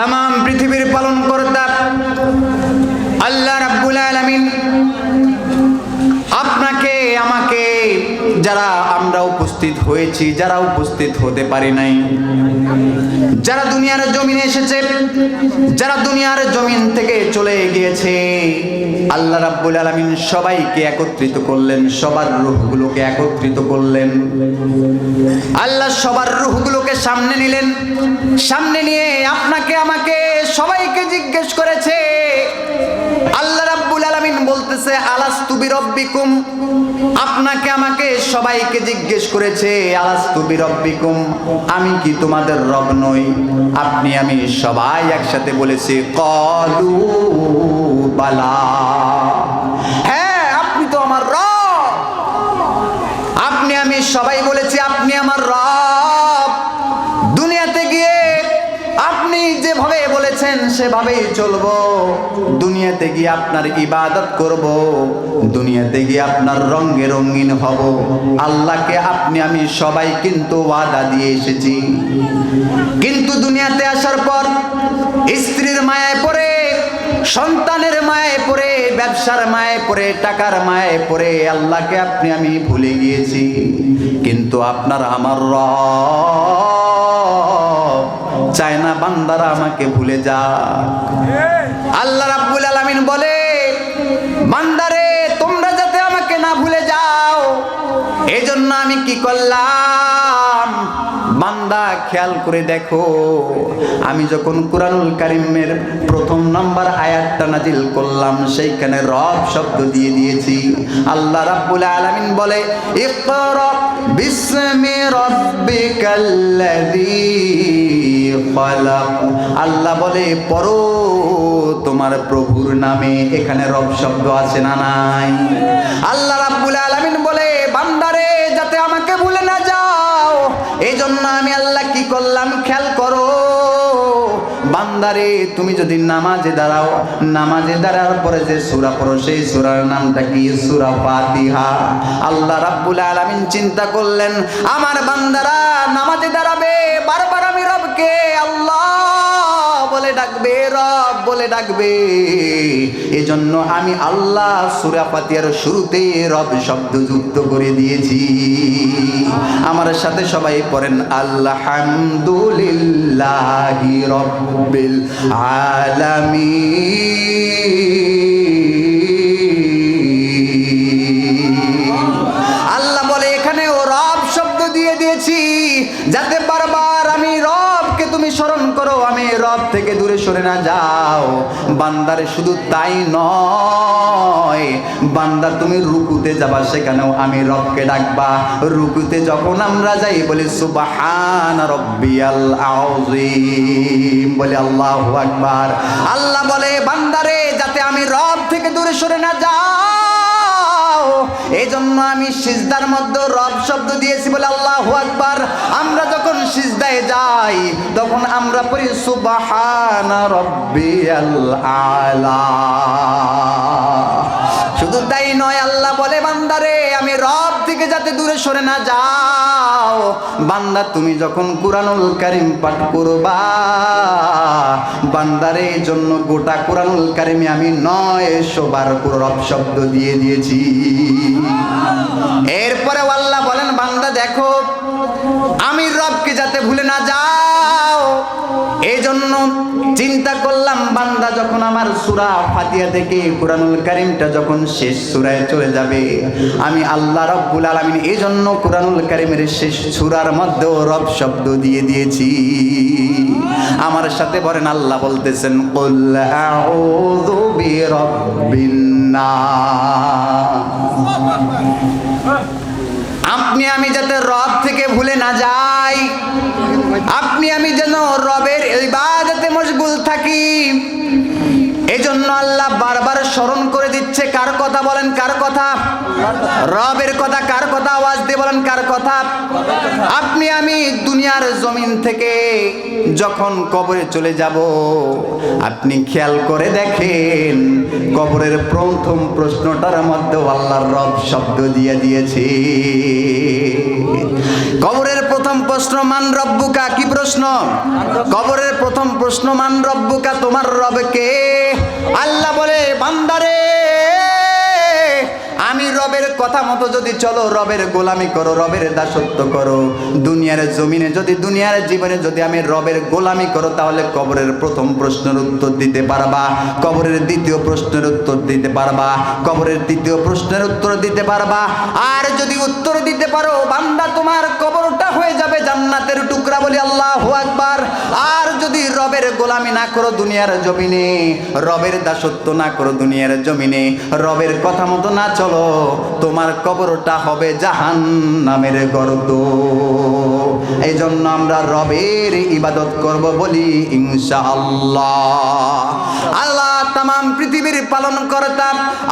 তাম পৃথিবীর পালন কর্তা আল্লাহ রাব্বুল আলামিন আপনাকে আমাকে যারা আমরা উপস্থিত হয়েছি, যারা উপস্থিত হতে পারি নাই। যারা দুনিয়ার জমিনে এসেছে, যারা দুনিয়ার জমিন থেকে চলে গিয়েছে, আল্লাহ রাব্বুল আলামিন সবাইকে একত্রিত করলেন, সবার রূহগুলোকে একত্রিত করলেন। আল্লাহ সবার রূহগুলোকে সামনে নিলেন, সামনে নিয়ে আপনাকে, আমাকে সবাইকে জিজ্ঞেস করেছে আলামিন বলতেছে, আলাস্তু বিরব্বিকুম। আপনাকে, আমাকে সবাইকে জিজ্ঞেস করেছে, আলাস্তু বিরব্বিকুম? আমি কি তোমাদের রব নই? আপনি, আমি সবাই একসাথে বলেছি, কলু বালা। হ্যাঁ আপনি তো আমার রব। আপনি, আমি সবাই বলেছি সেভাবেই চলবো। দুনিয়াতে গিয়ে আপনার ইবাদত করব। দুনিয়াতে গিয়ে আপনার রঙে রঙিন হব। আল্লাহকে আপনি, আমি সবাই কিন্তু ওয়াদা দিয়ে এসেছি। কিন্তু দুনিয়াতে আসার পর স্ত্রীর মায়ায় পড়ে, সন্তানের মায়ে পড়ে, ব্যবসার মায়ে পড়ে, টাকার মায়ে পড়ে আল্লাহকে আপনি, আমি ভুলে গিয়েছি। কিন্তু আপনার আমার রব চায় না, বান্দারা আমাকে ভুলে যা আল্লাহ রাব্বুল আলামিন বলে, বান্দারে, তোমরা যাতে আমাকে না ভুলে যাও, এজন্য আমি কি করলাম? বান্দা, খেয়াল করে দেখো, আমি যখন কুরআনুল কারিমের প্রথম নাম্বার আয়াতটা নাজিল করলাম, সেইখানে রব শব্দ দিয়ে দিয়েছি। আল্লাহ রাব্বুল আলামিন বলে ইকরা বিসমি রাব্বিকাল্লাযী আল্লাহ বলে, পড়ো, তোমার প্রভুর নামে এখানে রব শব্দ আছে না নাই? আল্লাহ রাব্বুল আলামিন বলে, বান্দারে, যাতে আমাকে ভুলে না যাও এই জন্য আমি আল্লাহ কি করলাম খেয়াল করো। বান্দারে, তুমি যদি নামাজে দাঁড়াও, নামাজে দাঁড়ার পরে যে সুরা পড়ো, সেই সুরার নামটা কি? সূরা ফাতিহা। আল্লাহ রাব্বুল আলামিন চিন্তা করলেন, আমার বান্দারা নামাজে দাঁড়াবে বলে ডাকবে, রব বলে ডাকবে। এজন্য আমি আল্লাহ সুরা পাতিয়ার শুরুতে রব শব্দ যুক্ত করে দিয়েছি। আমার সাথে সবাই পড়েন, আলহামদুলিল্লাহি রব্বিল আলামিন। সরে না যাও। বান্দারে শুধু তাই নয়, বান্দা তুমি রুকুতে যাবা, সেখানেও আমি রবকে ডাকবা। রুকুতে যখন আমরা যাই, বলি সুবাহান রব্বিয়াল আউজিম বলে আল্লাহু আকবার। আল্লাহ বলে, বান্দারে, যাতে আমি রব থেকে দূরে সরে না যাও এই জন্য আমি সিজদার মধ্যে রব শব্দ দিয়েছি, বলে আল্লাহ আকবার। আমরা সিজদায় যাই, তখন আমরা পড়ি, সুবাহানা রব্বিয়াল আলা। শুধু তাই নয়, আল্লাহ বলে বান্দারে আমি রব থেকে যাতে দূরে সরে না যাও। বান্দা, তুমি যখন কুরআনুল কারীম পাঠ করবা বান্দারে জন্য গোটা কুরআনুল কারিমে আমি নয় শোবার রব শব্দ দিয়ে দিয়েছি। এরপরে আল্লাহ বলেন, বান্দা, দেখো যাতে ভুলে না যাও। এই জন্য চিন্তা করলাম, বান্দা যখন আমার সুরা ফাতিহা থেকে কোরআনুল কারিমটা যখন শেষ সুরায় চলে যাবে, আমি আল্লাহ রব্বুল আলামিন এই জন্য কোরআনুল কারিমের শেষ সুরার মধ্যেও রব শব্দ দিয়ে দিয়েছি। আমার সাথে বলেন, আল্লাহ বলতেছেন আপনি, আমি যাতে রব থেকে ভুলে না যাই আপনি, আমি যেন রবের ইবাদতে মশগুল থাকি। এজন্য আল্লাহ বারবার স্মরণ করে দিচ্ছে, কার কথা বলেন, কার কথা? রবের কথা, কার কথা? আওয়াজ দিয়ে বলেন, কার কথা? আপনি, আমি দুনিয়ার জমিন থেকে যখন কবরে চলে যাব, আপনি খেয়াল করে দেখেন, কবরের প্রথম প্রশ্নটার মধ্যে আল্লাহর রব শব্দ দিয়ে দিয়েছে। প্রথম প্রশ্ন, মান রব্বুকা? কি প্রশ্ন? কবরের প্রথম প্রশ্ন, মান রব্বুকা? তোমার রবকে আল্লাহ বলে, বান্দারে রবের কথা মতো যদি চলো, রবের গোলামি করো, রবের দাসত্ব করো। দুনিয়ার জমিনে যদি, দুনিয়ার জীবনে যদি আমি রবের গোলামি করো, তাহলে কবরের প্রথম প্রশ্নের উত্তর দিতে পারবা। কবরের দ্বিতীয় প্রশ্নের উত্তর দিতে পারবা। কবরের তৃতীয় প্রশ্নের উত্তর দিতে পারবা। আর যদি উত্তর দিতে পারো, বান্দা, তোমার কবরটা হয়ে যাবে জান্নাতের টুকরা বলি আল্লাহ আকবার। আর রবের গোলামি না করো দুনিয়ার জমিনে, রবের দাসত্ব না করো দুনিয়ার জমিনে। রবের কথা মতো না চলো, তোমার কবরটা হবে জাহান নামের গর্ত। এই জন্য আমরা রবের ইবাদত করব বলি ইনশাআল্লাহ। আল্লাহ তাম পৃথিবীর পালন কর্তা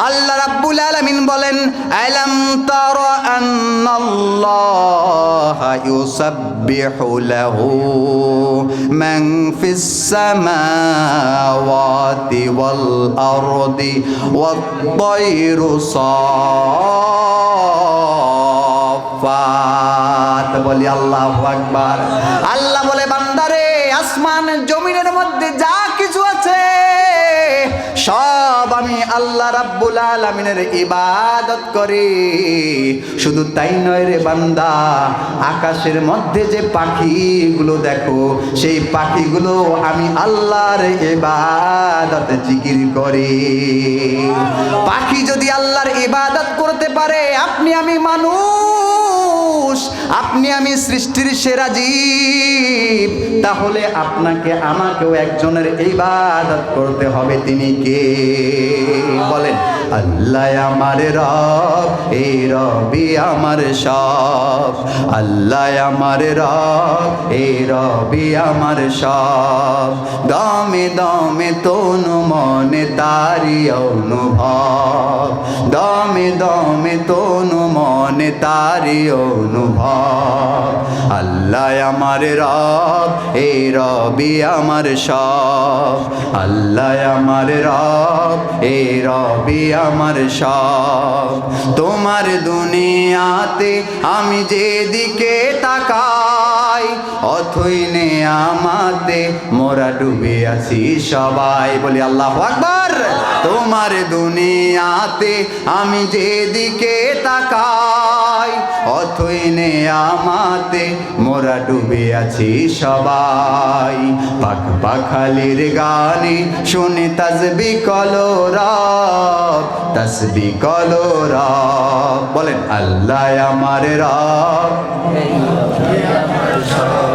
আল্লাহ রাব্বুল আলামিন বলেন, আলাম তারা আন্নাল্লাহ ইউসাব্বিহু লাহু মান ফিস সামাওয়াতি ওয়াল আরদি ওয়াত তায়রু সাফাত বলি, আল্লাহু আকবার। আল্লাহ বলে, বান্দারে, আসমান জমিনের আল্লাহ রাব্বুল আলামিনের ইবাদত করে। শুধু তাই নয় রে বান্দা, আকাশের মধ্যে যে পাখিগুলো দেখো, সেই পাখিগুলো আমি আল্লাহর ইবাদত জিকির করি। পাখি যদি আল্লাহর ইবাদত করতে পারে, আপনি আমি মানুষ। আপনি আমি সৃষ্টির সেরা জীব, তাহলে আপনাকে আমাকেও একজনের ইবাদত করতে হবে, তিনি কে? বলেন, আল্লাহ আমার রব, এই রবি আমার সব। আল্লাহ আমার রব, এই রবি আমার সব। দমে দমে তনু মনে তারি অনুভব। দমে দমে তনু মনে তারি অনুভব। আল্লাহ আমার রব, এই রবি আমার সব আল্লাহ আমার রব, এই রবি আমার সব তোমার দুনিয়াতে আমি যেদিকে তাকাই, অথই নে আমাতে মোরা ডুবে আছি সবাই। বলি আল্লাহ আকবার। তোমার দুনিয়াতে আমি যেদিকে তাকাই অথই নে আমাতে মোরা ডুবে আছি সবাই। পাখ পাখালির গানে শুনে তাজবি কলো রব, তসবি কলো রব। বলেন, আল্লাহ আমার রব।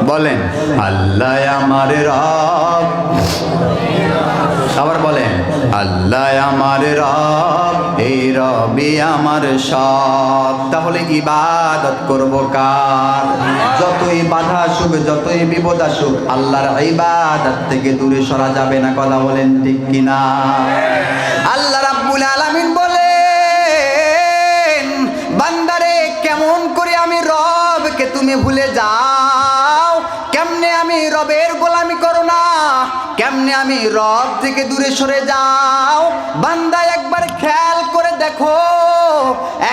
বলেন, আল্লাহ আমার রব। আবার বলেন আল্লাহ আমার রব, এই রবি আমার সব। তাহলে ইবাদত করব কার? যতই বাধা আসুক, যতই বিপদ আসুক, আল্লাহর ইবাদত থেকে দূরে সরা যাবে না কথা বলেন ঠিক কিনা? আল্লাহ রাব্বুল আলামিন বলেন, বান্দারে, কেমন করে আমি রবকে তুমি ভুলে যাও? কেমনে আমি রবের না কেমনে আমি রব থেকে দূরে সরে যাও? বান্দা একবার খেয়াল করে দেখো,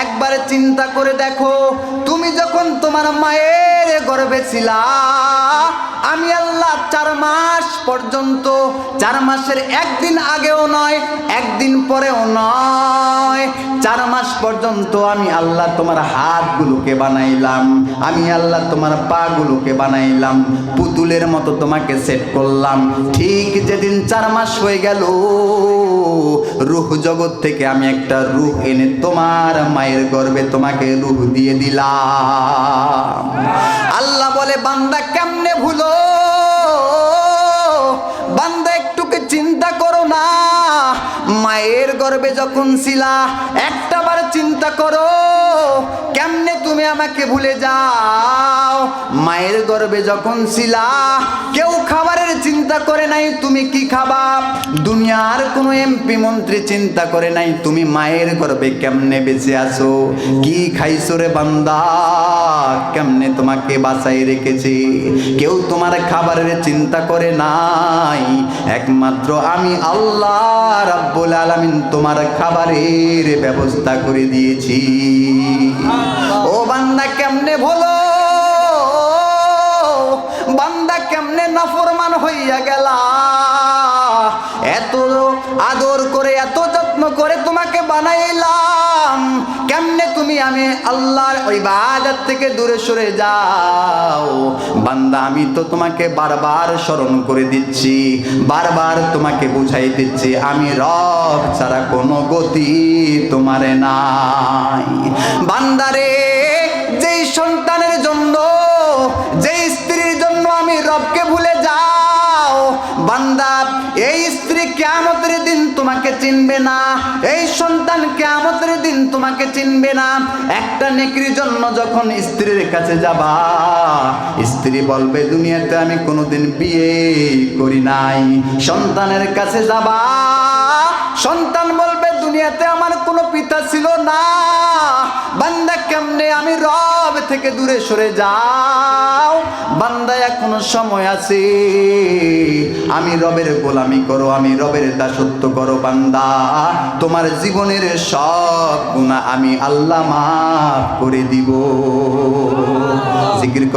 একবার চিন্তা করে দেখো। তুমি যখন তোমার মায়ের গর্বে ছিলা, আমি আল্লাহ চার মাস পর্যন্ত, চার মাসের একদিন আগেও নয়, একদিন পরেও নয়। চার মাস পর্যন্ত আমি আল্লাহ তোমার হাতগুলোকে বানাইলাম, আমি আল্লাহ তোমার পাগুলোকে বানাইলাম, পুতুলের মতো তোমাকে সেট করলাম। ঠিক যেদিন চার মাস হয়ে গেল, রুহ জগৎ থেকে আমি একটা রুহ এনে তোমার মায়ের গর্ভে তোমাকে রুহ দিয়ে দিলাম। আল্লাহ বলে, বান্দা, কেমনে যখন ছিলা একটাবার চিন্তা করো কেমনে তুমি আমাকে ভুলে যাও। মায়ের গর্বে যখন ছিলা, কেউ খাবারের চিন্তা করে নাই তুমি কি খাবা? দুনিয়ার কোনো এমপি মন্ত্রী চিন্তা করে নাই তুমি মায়ের গর্বে কেমনে বেঁচে আছো? কি খাইছো রে বান্দা? কেমনে তোমাকে বাঁচাই রেখেছি? কেউ তোমার খাবারের চিন্তা করে নাই। একমাত্র আমি আল্লাহ রাব্বুল আলামিন তোমার খাবারের ব্যবস্থা করে দিয়েছি। ও বান্দা কেমনে ভোলো? বান্দা কেমনে নফরমান হইয়া গেলা? এত আদর করে, এত যত্ন করে তোমাকে বানাইলা। বানাইলাম কেমনে তুমি আমি আল্লাহর ওই বাজার থেকে দূরে সরে যাও? বান্দা, আমি তো তোমাকে বারবার স্মরণ করে দিচ্ছি, বারবার তোমাকে বুঝাই দিচ্ছি, আমি রব ছাড়া কোনো গতি তোমারে নাই। বান্দারে যেই সন্তানের জন্য, যেই স্ত্রীর জন্য আমি রবকে ভুলে যাও, বান্দা তোমাকে চিনবে না। এই সন্তান কেমতের দিন তোমাকে চিনবে না। একটা নেকরির জন্য যখন স্ত্রীর কাছে যাবা, স্ত্রী বলবে, দুনিয়াতে আমি কোনোদিন বিয়ে করি নাই। সন্তানের কাছে যাবা, সন্তান বলবে, দুনিয়াতে আমার কোনো পিতা ছিল না। বান্দা কেমনে আমি রব থেকে দূরে সরে যাও। বান্দা এখনও সময় আছে। আমি রবের গোলামি করো, আমি রবের দাসত্ব করো বান্দা। তোমার জীবনের সব গুণা আমি আল্লাহ মাফ করে দিব। জিকির কর